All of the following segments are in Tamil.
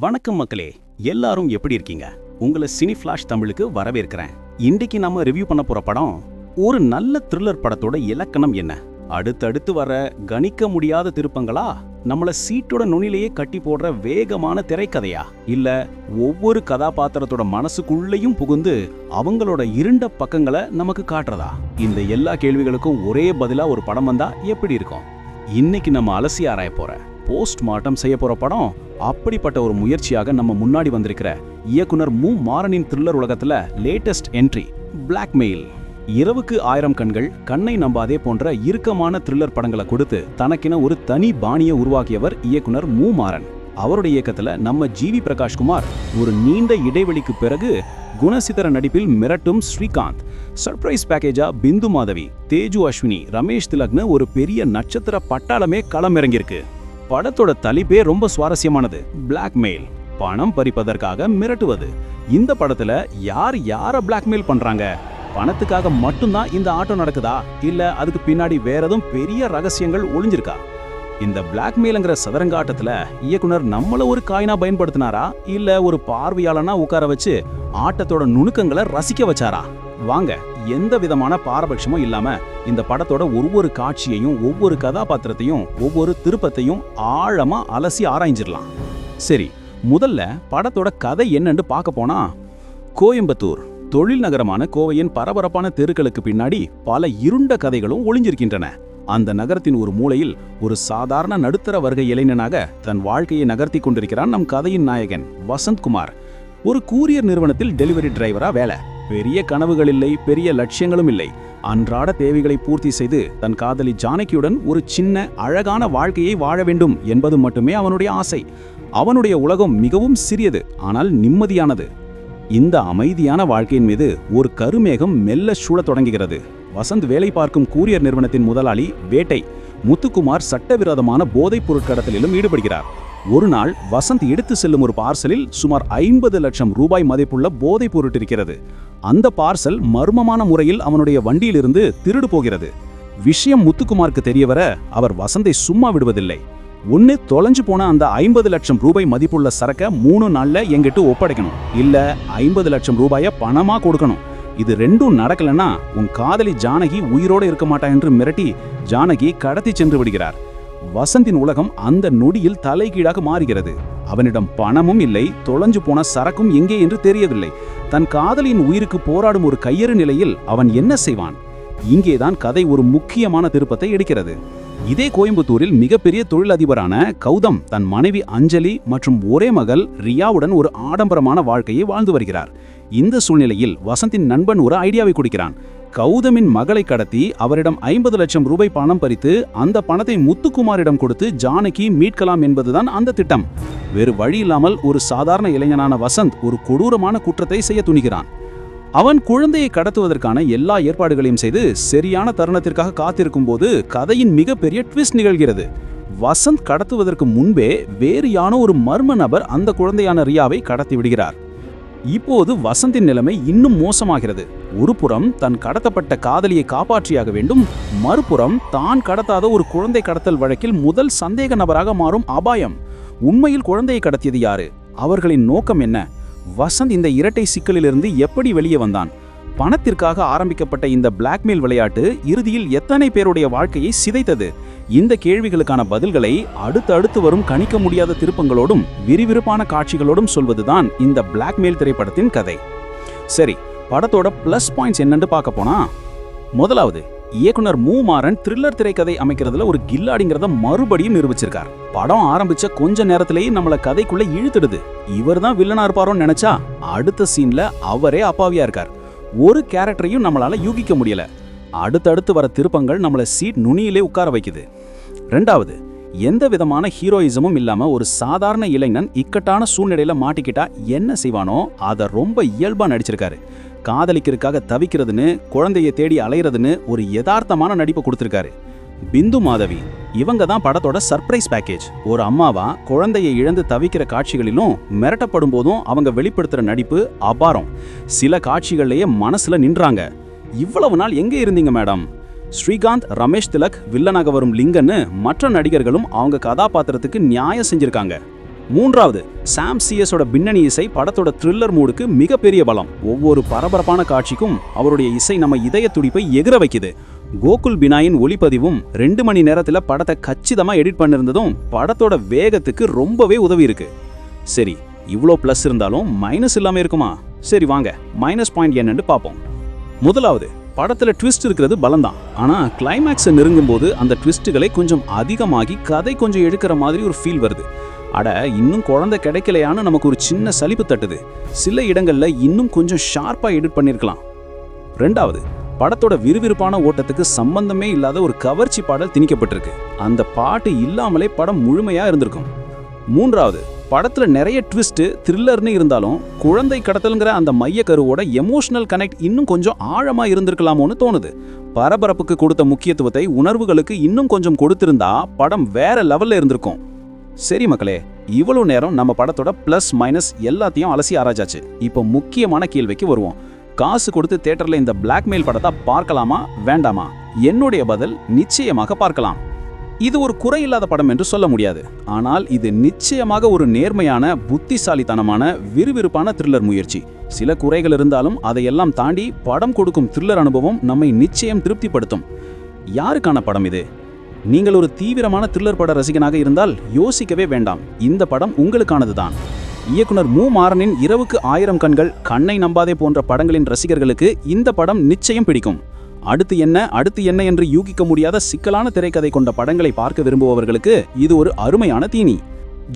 வணக்கம் மக்களே எல்லாரும் எப்படி இருக்கீங்க? உங்களை சினி ஃபிளாஷ் தமிழுக்கு வரவேற்கிறேன். இன்னைக்கு நம்ம ரிவ்யூ பண்ண போற படம் ஒரு நல்ல த்ரில்லர் படத்தோட இலக்கணம் என்ன? அடுத்தடுத்து வர கணிக்க முடியாத திருப்பங்களா? நம்மள சீட்டோட நுனிலேயே கட்டி போடுற வேகமான திரைக்கதையா? இல்ல ஒவ்வொரு கதாபாத்திரத்தோட மனசுக்குள்ளேயும் புகுந்து அவங்களோட இருண்ட பக்கங்களை நமக்கு காட்டுறதா? இந்த எல்லா கேள்விகளுக்கும் ஒரே பதிலா ஒரு படம் வந்தா எப்படி இருக்கும்? இன்னைக்கு நம்ம அலசி ஆராய போறேன் போஸ்ட் மார்ட்டம் செய்ய போகிற படம் அப்படிப்பட்ட ஒரு முயற்சியாக நம்ம முன்னாடி வந்திருக்கிற இயக்குனர் மு. மாறனின் த்ரில்லர் உலகத்துல latest entry blackmail Iravukku Aayiram Kangal கண்ணை நம்பாதே போன்ற இறுக்கமான த்ரில்லர் படங்களை கொடுத்து தனக்கென ஒரு தனி பாணியை உருவாக்கியவர் இயக்குனர் மு. மாறன். அவருடைய இயக்கத்தில் நம்ம ஜிவி பிரகாஷ்குமார். ஒரு நீண்ட இடைவெளிக்கு பிறகு குணசிதர நடிப்பில் மிரட்டும் ஸ்ரீகாந்த். சர்ப்ரைஸ் பேக்கேஜா பிந்து மாதவி தேஜு அஸ்வினி ரமேஷ் திலக்னு ஒரு பெரிய நட்சத்திர பட்டாளமே களமிறங்கியிருக்கு. படத்தோட தலைப்பே ரொம்ப சுவாரஸ்யமானது. பிளாக்மெயில் பணம் பறிப்பதற்காக மிரட்டுவது. இந்த படத்துல யார் யாரை பிளாக்மெயில் பண்றாங்க? பணத்துக்காக மட்டும்தான் இந்த ஆட்டம் நடக்குதா? இல்ல அதுக்கு பின்னாடி வேற எதுவும் பெரிய ரகசியங்கள் ஒளிஞ்சிருக்கா? இந்த பிளாக்மெயிலுங்கிற சதுரங்காட்டத்துல இயக்குனர் நம்மள ஒரு காயினா பயன்படுத்தினாரா? இல்ல ஒரு பார்வையாளனா உட்கார வச்சு ஆட்டத்தோட நுணுக்கங்களை ரசிக்க வச்சாரா? வாங்க எந்த விதமான பாரபட்சமும் இல்லாம இந்த படத்தோட ஒவ்வொரு காட்சியையும் ஒவ்வொரு கதாபாத்திரத்தையும் ஒவ்வொரு திருப்பத்தையும் ஆழமா அலசி ஆராய்ஞ்சிடலாம். சரி முதல்ல படத்தோட கதை என்னன்னு பார்க்க போனா கோயம்புத்தூர் தொழில் நகரமான கோவையின் பரபரப்பான தெருக்களுக்கு பின்னாடி பல இருண்ட கதைகளும் ஒளிஞ்சிருக்கின்றன. அந்த நகரத்தின் ஒரு மூலையில் ஒரு சாதாரண நடுத்தர வருகை இளைஞனாக தன் வாழ்க்கையை நகர்த்தி கொண்டிருக்கிறான் நம் கதையின் நாயகன் வசந்த்குமார் ஒரு கூரியர் நிறுவனத்தில் டெலிவரி டிரைவரா வேலை. பெரிய கனவுகள் இல்லை பெரிய லட்சியங்களும் இல்லை. அன்றாட தேவைகளை பூர்த்தி செய்து தன் காதலி ஜானகியுடன் ஒரு சின்ன அழகான வாழ்க்கையை வாழ வேண்டும் என்பது மட்டுமே அவனுடைய ஆசை. அவனுடைய உலகம் மிகவும் சிறியது ஆனால் நிம்மதியானது. இந்த அமைதியான வாழ்க்கையின் மீது ஒரு கருமேகம் மெல்ல சூழத் தொடங்குகிறது. வசந்த் வேலை பார்க்கும் கூரியர் நிறுவனத்தின் முதலாளி வேட்டை முத்துக்குமார் சட்டவிரோதமான போதைப் பொருட்கடத்தலிலும் ஈடுபடுகிறார். ஒரு நாள் வசந்த் எடுத்து செல்லும் ஒரு பார்சலில் சுமார் ஐம்பது லட்சம் ரூபாய் மதிப்புள்ள போதை பொருட்டு இருக்கிறது அந்த பார்சல் மர்மமான முறையில் அவனுடைய வண்டியிலிருந்து திருடு போகிறது. விஷயம் முத்துக்குமாருக்கு தெரியவர அவர் வசந்தை சும்மா விடுவதில்லை. ஒன்று தொலைஞ்சு போன அந்த ஐம்பது லட்சம் ரூபாய் மதிப்புள்ள சரக்க மூணு நாள்ல எங்கிட்ட ஒப்படைக்கணும். இல்ல ஐம்பது லட்சம் ரூபாயை பணமா கொடுக்கணும். இது ரெண்டும் நடக்கலன்னா உன் காதலி ஜானகி உயிரோட இருக்க மாட்டா என்று மிரட்டி ஜானகி கடத்தி சென்று விடுகிறார். வசந்தின் உலகம் அந்த நொடியில் தலைகீழாக மாறுகிறது. அவனிடம் பணமும் இல்லை தொலைஞ்சு போன சரக்கும் எங்கே என்று தெரியவில்லை. தன் காதலின் உயிருக்கு போராடும் ஒரு கையறு நிலையில் அவன் என்ன செய்வான்? இங்கேதான் கதை ஒரு முக்கியமான திருப்பத்தை எடுக்கிறது. இதே கோயம்புத்தூரில் மிகப்பெரிய தொழிலதிபரான கௌதம் தன் மனைவி அஞ்சலி மற்றும் ஒரே மகள் ரியாவுடன் ஒரு ஆடம்பரமான வாழ்க்கையை வாழ்ந்து வருகிறார். இந்த சூழ்நிலையில் வசந்தின் நண்பன் ஒரு ஐடியாவை கொடுக்கிறான். கௌதமின் மகளை கடத்தி அவரிடம் ஐம்பது லட்சம் ரூபாய் பணம் பறித்து அந்த பணத்தை முத்துக்குமாரிடம் கொடுத்து ஜானகி மீட்கலாம் என்பதுதான் அந்த திட்டம். வேறு வழி இல்லாமல் ஒரு சாதாரண இளைஞனான வசந்த் ஒரு கொடூரமான குற்றத்தை செய்ய துணிகிறான். அவன் குழந்தையை கடத்துவதற்கான எல்லா ஏற்பாடுகளையும் செய்து சரியான தருணத்திற்காக காத்திருக்கும் போது கதையின் மிகப்பெரிய ட்விஸ்ட் நிகழ்கிறது. வசந்த் கடத்துவதற்கு முன்பே வேறு யானோ ஒரு மர்ம நபர் அந்த குழந்தையான ரியாவை கடத்தி விடுகிறார். இப்போது வசந்தின் நிலைமை இன்னும் மோசமாகிறது. ஒரு புறம் தன் கடத்தப்பட்ட காதலியை காப்பாற்றியாக வேண்டும் மறுபுறம் தான் கடத்தாத ஒரு குழந்தை கடத்தல் வழக்கில் முதல் சந்தேக நபராக மாறும் அபாயம். உண்மையில் குழந்தையை கடத்தியது யாரு? அவர்களின் நோக்கம் என்ன? வசந்த் இந்த இரட்டை சிக்கலிலிருந்து எப்படி வெளியே வந்தான்? பணத்திற்காக ஆரம்பிக்கப்பட்ட இந்த பிளாக்மெயில் விளையாட்டு இறுதியில் எத்தனை பேருடைய வாழ்க்கையை சிதைத்தது? இந்த கேள்விகளுக்கான பதில்களை அடுத்தடுத்து வரும் கணிக்க முடியாத திருப்பங்களோடும் விறுவிறுப்பான காட்சிகளோடும் சொல்வதுதான் இந்த பிளாக்மெயில் திரைப்படத்தின் கதை. சரி படத்தோட ப்ளஸ் பாயிண்ட்ஸ் என்னன்னு பார்க்க போனா முதலாவது இயக்குனர் மூ மாறன் த்ரில்லர் திரைக்கதை அமைக்கிறதுல ஒரு கில்லாடிங்கிறத மறுபடியும் நிரூபிச்சிருக்கார். படம் ஆரம்பிச்ச கொஞ்ச நேரத்திலேயே நம்மள கதைக்குள்ள இழுத்துடுது. இவர் தான் வில்லனா இருப்பாரோன்னு நினைச்சா அடுத்த சீன்ல அவரே அப்பாவியா இருக்கார். ஒரு கேரக்டரையும் நம்மளால யூகிக்க முடியல. அடுத்தடுத்து வர திருப்பங்கள் நம்மளை சீட் நுனியிலே உட்கார வைக்குது. ரெண்டாவது எந்த விதமான ஹீரோயிசமும் இல்லாம ஒரு சாதாரண இளைஞன் இக்கட்டான சூழ்நிலையில மாட்டிக்கிட்டா என்ன செய்வானோ அதை ரொம்ப இயல்பா நடிச்சிருக்காரு. காதலிக்கிறதுக்காக தவிக்கிறதுன்னு குழந்தைய தேடி அலையிறதுன்னு ஒரு யதார்த்தமான நடிப்பை கொடுத்துருக்காரு. பிந்து மாதவி இவங்க தான் படத்தோட சர்ப்ரைஸ் பேக்கேஜ் ஒரு அம்மாவா குழந்தையை இழந்து தவிக்கிற காட்சிகளிலும் மிரட்டப்படும் போதும் அவங்க வெளிப்படுத்துற நடிப்பு அபாரம். சில காட்சிகள்லயே மனசுல நின்றாங்க. இவ்வளவு நாள் எங்க இருந்தீங்க மேடம்? ஸ்ரீகாந்த் ரமேஷ் திலக் வில்லனாக வரும் லிங்கன்னு மற்ற நடிகர்களும் அவங்க கதாபாத்திரத்துக்கு நியாயம் செஞ்சிருக்காங்க. மூன்றாவது சாம் சிஎஸோட பின்னணி இசை படத்தோட த்ரில்லர் மூடுக்கு மிகப்பெரிய பலம். ஒவ்வொரு பரபரப்பான காட்சிக்கும் அவருடைய இசை நம்ம இதய துடிப்பை எகிர வைக்குது. கோகுல் பினாயின் ஒளிப்பதிவும் ரெண்டு மணி நேரத்தில் படத்தை கச்சிதமாக எடிட் பண்ணிருந்ததும் படத்தோட வேகத்துக்கு ரொம்பவே உதவி இருக்கு. சரி இவ்வளோ ப்ளஸ் இருந்தாலும் மைனஸ் இல்லாமல் இருக்குமா? சரி வாங்க. மைனஸ் பாயிண்ட் என்னன்னு பார்ப்போம் முதலாவது படத்தில் ட்விஸ்ட் இருக்கிறது பலம்தான். ஆனால் கிளைமேக்ஸை நெருங்கும் போது அந்த ட்விஸ்ட்டுகளை கொஞ்சம் அதிகமாகி கதை கொஞ்சம் எடுக்கிற மாதிரி ஒரு ஃபீல் வருது. அட இன்னும் குழந்தை கிடைக்கலையான்னு நமக்கு ஒரு சின்ன சலிப்பு தட்டுது. சில இடங்களில் இன்னும் கொஞ்சம் ஷார்ப்பாக எடிட் பண்ணியிருக்கலாம் ரெண்டாவது படத்தோட விறுவிறுப்பான ஓட்டத்துக்கு சம்பந்தமே இல்லாத ஒரு கவர்ச்சி பாடல் திணிக்கப்பட்டிருக்கு. அந்த பாட்டு இல்லாமலே படம் முழுமையா இருந்திருக்கும். மூன்றாவது படத்துல நிறைய ட்விஸ்ட் த்ரில்லர்னு இருந்தாலும் குழந்தை கடத்தலுங்கிற அந்த மைய கருவோட எமோஷனல் கனெக்ட் இன்னும் கொஞ்சம் ஆழமா இருந்திருக்கலாமோன்னு தோணுது. பரபரப்புக்கு கொடுத்த முக்கியத்துவத்தை உணர்வுகளுக்கு இன்னும் கொஞ்சம் கொடுத்திருந்தா படம் வேற லெவல்ல இருந்திருக்கும். சரி மக்களே இவ்வளவு நேரம் நம்ம படத்தோட ப்ளஸ் மைனஸ் எல்லாத்தையும் அலசி ஆராய்ச்சாச்சு. இப்போ முக்கியமான கேள்விக்கு வருவோம். காசு கொடுத்து தேட்டரில் இந்த பிளாக்மெயில் படத்தை பார்க்கலாமா வேண்டாமா? என்னுடைய பதில் நிச்சயமாக பார்க்கலாம். இது ஒரு குறையில்லாத படம் என்று சொல்ல முடியாது. ஆனால் இது நிச்சயமாக ஒரு நேர்மையான புத்திசாலித்தனமான விறுவிறுப்பான த்ரில்லர் முயற்சி. சில குறைகள் இருந்தாலும் அதையெல்லாம் தாண்டி படம் கொடுக்கும் த்ரில்லர் அனுபவம் நம்மை நிச்சயம் திருப்திப்படுத்தும். யாருக்கான படம் இது? நீங்கள் ஒரு தீவிரமான த்ரில்லர் பட ரசிகனாக இருந்தால் யோசிக்கவே வேண்டாம். இந்த படம் உங்களுக்கானதுதான். இயக்குனர் மு. மாறனின் இரவுக்கு ஆயிரம் கண்கள் கண்ணை நம்பாதே போன்ற படங்களின் ரசிகர்களுக்கு இந்த படம் நிச்சயம் பிடிக்கும். அடுத்து என்ன அடுத்து என்ன என்று யூகிக்க முடியாத சிக்கலான திரைக்கதை கொண்ட படங்களை பார்க்க விரும்புபவர்களுக்கு இது ஒரு அருமையான தீனி.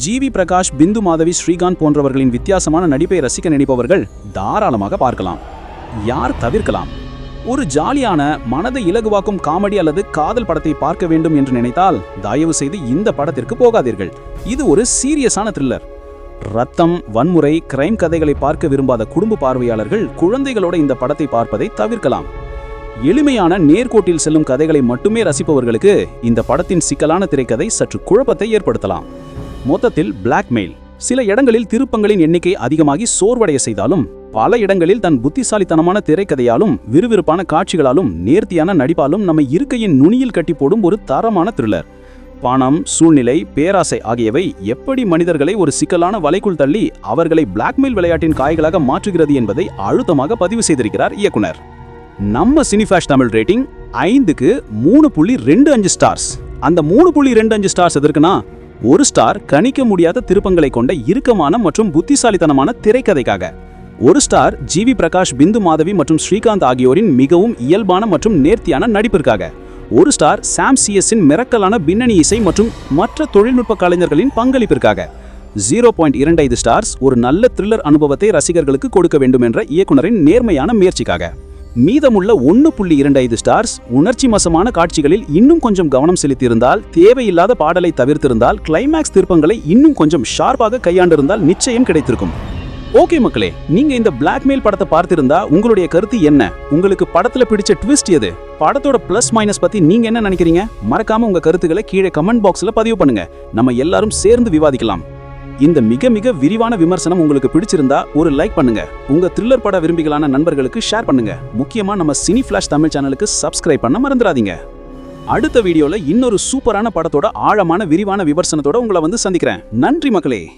ஜிவி பிரகாஷ் பிந்து மாதவி ஸ்ரீகாந்த் போன்றவர்களின் வித்தியாசமான நடிப்பை ரசிக்க நினைப்பவர்கள் தாராளமாக பார்க்கலாம். யார் தவிர்க்கலாம்? ஒரு ஜாலியான மனதை இலகுவாக்கும் காமெடி அல்லது காதல் படத்தை பார்க்க வேண்டும் என்று நினைத்தால் தயவு செய்து இந்த படத்திற்கு போகாதீர்கள். இது ஒரு சீரியஸான த்ரில்லர் ரத்தம் வன்முறை கிரைம் கதைகளை பார்க்க விரும்பாத குடும்ப பார்வையாளர்கள் குழந்தைகளோட இந்த படத்தை பார்ப்பதை தவிர்க்கலாம். எளிமையான நேர்கோட்டில் செல்லும் கதைகளை மட்டுமே ரசிப்பவர்களுக்கு இந்த படத்தின் சிக்கலான திரைக்கதை சற்று குழப்பத்தை ஏற்படுத்தலாம். மொத்தத்தில் பிளாக்மெயில் சில இடங்களில் திருப்பங்களின் எண்ணிக்கை அதிகமாகி சோர்வடைய செய்தாலும் பல இடங்களில் தன் புத்திசாலித்தனமான திரைக்கதையாலும் விறுவிறுப்பான காட்சிகளாலும் நேர்த்தியான நடிப்பாலும் நம்மை இருக்கையின் நுனியில் கட்டி போடும் ஒரு தரமான த்ரில்லர் பணம் சூழ்நிலை பேராசை ஆகியவை எப்படி மனிதர்களை ஒரு சிக்கலான வலைக்குள் தள்ளி அவர்களை பிளாக்மெயில் விளையாட்டின் காய்களாக மாற்றுகிறது என்பதை அழுத்தமாக பதிவு செய்திருக்கிறார் இயக்குனர். நம்ம சினிஃபாஷ் தமிழ் ரேட்டிங் ஐந்துக்கு மூணு புள்ளி ரெண்டு அஞ்சு ஸ்டார்ஸ் அந்த மூணு புள்ளி ரெண்டு அஞ்சு ஸ்டார்ஸ் எதற்குனா ஒரு ஸ்டார் கணிக்க முடியாத திருப்பங்களை கொண்ட இறுக்கமான மற்றும் புத்திசாலித்தனமான திரைக்கதைக்காக. ஒரு ஸ்டார் ஜிவி பிரகாஷ் பிந்து மாதவி மற்றும் ஸ்ரீகாந்த் ஆகியோரின் மிகவும் இயல்பான மற்றும் நேர்த்தியான நடிப்பிற்காக. ஒரு ஸ்டார் சாம் சிஎஸ்ஸின் மிரக்கலான பின்னணி இசை மற்றும் மற்ற தொழில்நுட்ப கலைஞர்களின் பங்களிப்பிற்காக. ஜீரோ பாயிண்ட் இரண்டு ஐந்து ஸ்டார்ஸ் ஒரு நல்ல த்ரில்லர் அனுபவத்தை ரசிகர்களுக்கு கொடுக்க வேண்டும் என்ற இயக்குனரின் நேர்மையான முயற்சிக்காக. மீதமுள்ள ஒன்று புள்ளி இரண்டு ஐந்து ஸ்டார்ஸ் உணர்ச்சி மசமான காட்சிகளில் இன்னும் கொஞ்சம் கவனம் செலுத்தியிருந்தால் தேவையில்லாத பாடலை தவிர்த்திருந்தால் கிளைமேக்ஸ் திருப்பங்களை இன்னும் கொஞ்சம் ஷார்ப்பாக கையாண்டிருந்தால் நிச்சயம் கிடைத்திருக்கும். ஓகே மக்களே நீங்க இந்த பிளாக்மெயில் படத்தை பார்த்திருந்தா உங்களுடைய கருத்து என்ன? உங்களுக்கு படத்துல பிடிச்ச ட்விஸ்ட் எது? படத்தோட பிளஸ் மைனஸ் பத்தி நீங்க என்ன நினைக்கிறீங்க? மறக்காம உங்க கருத்துக்களை கீழே கமெண்ட் பாக்ஸ்ல பதிவு பண்ணுங்க. நம்ம எல்லாரும் சேர்ந்து விவாதிக்கலாம். இந்த மிக மிக விரிவான விமர்சனம் உங்களுக்கு பிடிச்சிருந்தா ஒரு லைக் பண்ணுங்க. உங்க த்ரில்லர் பட விரும்பிகளான நண்பர்களுக்கு ஷேர் பண்ணுங்க. முக்கியமா நம்ம சினி ஃபிளாஷ் தமிழ் சேனலுக்கு சப்ஸ்கிரைப் பண்ண மறந்துடாதீங்க. அடுத்த வீடியோல இன்னொரு சூப்பரான படத்தோட ஆழமான விரிவான விமர்சனத்தோட உங்களை வந்து சந்திக்கிறேன். நன்றி மக்களே.